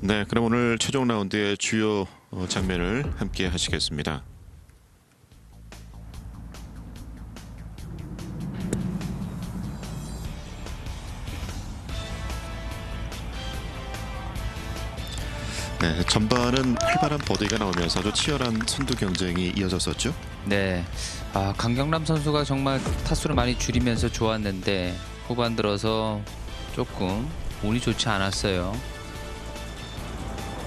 네, 그럼 오늘 최종 라운드의 주요 어, 장면을 함께 하시겠습니다. 네, 전반은 활발한 버디가 나오면서 아주 치열한 선두 경쟁이 이어졌었죠. 네. 아, 강경남 선수가 정말 타수를 많이 줄이면서 좋았는데 후반 들어서 조금 운이 좋지 않았어요.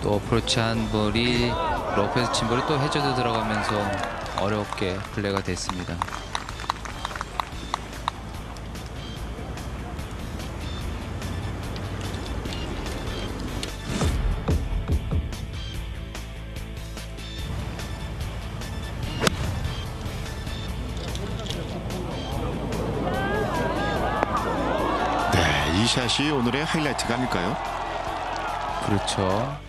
또 어프로치 한 볼이 러프에서 친 볼이 또 해저드 들어가면서 어렵게 플레이가 됐습니다. 네, 이 샷이 오늘의 하이라이트가 아닐까요? 그렇죠.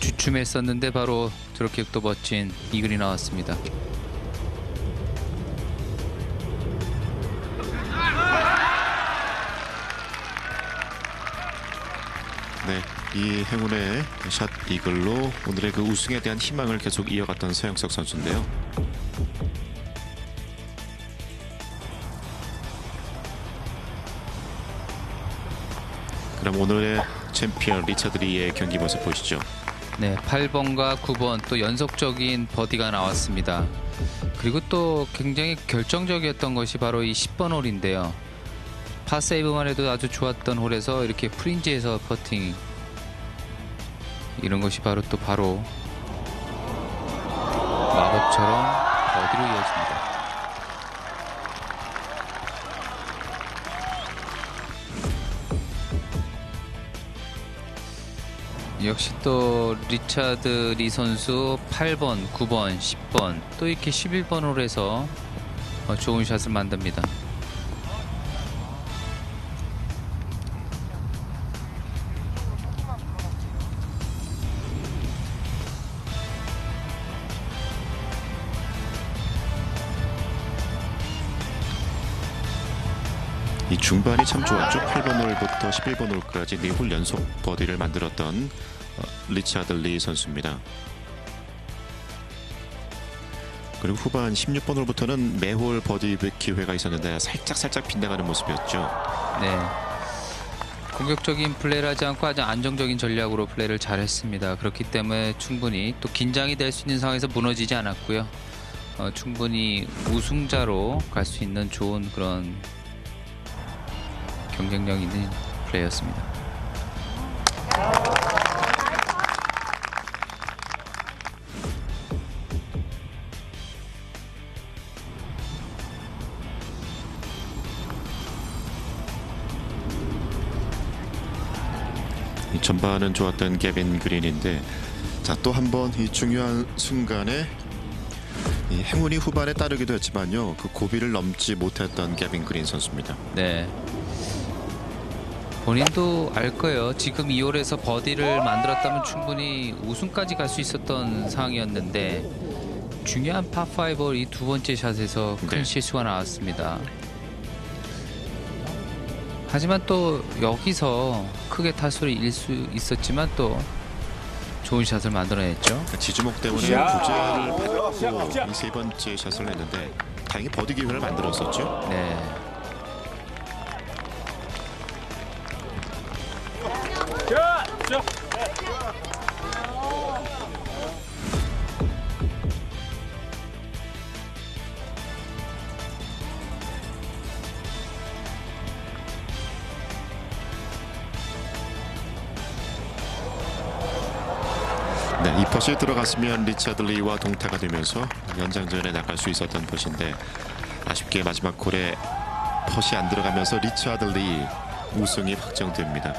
주춤했었는데 바로 저렇게 또 멋진 이글이 나왔습니다. 네, 이 행운의 샷 이글로 오늘의 그 우승에 대한 희망을 계속 이어갔던 서영석 선수인데요. 그럼 오늘의 챔피언 리차드 리의 경기 모습 보시죠. 네, 8번과 9번 또 연속적인 버디가 나왔습니다. 그리고 또 굉장히 결정적이었던 것이 바로 이 10번 홀인데요. 파세이브만 해도 아주 좋았던 홀에서 이렇게 프린지에서 퍼팅 이런 것이 바로 또 바로 마법처럼 버디로 이어집니다. 역시 또 리차드 리 선수 8번, 9번, 10번 또 이렇게 11번 홀에서 어, 좋은 샷을 만듭니다. 이 중반이 참 좋았죠. 8번 홀부터 11번 홀까지 네홀 연속 버디를 만들었던 어, 리차드 리 선수입니다. 그리고 후반 16번 홀부터는 매홀 버디 기회가 있었는데 살짝 살짝 빗나가는 모습이었죠. 네. 공격적인 플레이를 하지 않고 아주 안정적인 전략으로 플레이를 잘 했습니다. 그렇기 때문에 충분히 또 긴장이 될 수 있는 상황에서 무너지지 않았고요. 어, 충분히 우승자로 갈 수 있는 좋은 그런 경쟁력 있는 플레이였습니다. 이 전반은 좋았던 개빈 그린인데 자또 한 번 이 중요한 순간에 이 행운이 후반에 따르기도 했지만요 그 고비를 넘지 못했던 개빈 그린 선수입니다. 네. 본인도 알 거예요. 지금 2홀에서 버디를 만들었다면 충분히 우승까지 갈 수 있었던 상황이었는데 중요한 파5홀 이두 번째 샷에서 큰 네. 실수가 나왔습니다. 하지만 또 여기서 크게 타수를 잃을 수 있었지만 또 좋은 샷을 만들어냈죠. 그 지주목 때문에 구제를 받고 이 세 번째 샷을 냈는데 다행히 버디 기회를 만들었었죠. 네. 이 퍼시 들어갔으면 리차드 리와 동타가 되면서 연장전에 나갈 수 있었던 퍼시인데 아쉽게 마지막 콜에 퍼시 안 들어가면서 리차드 리 우승이 확정됩니다.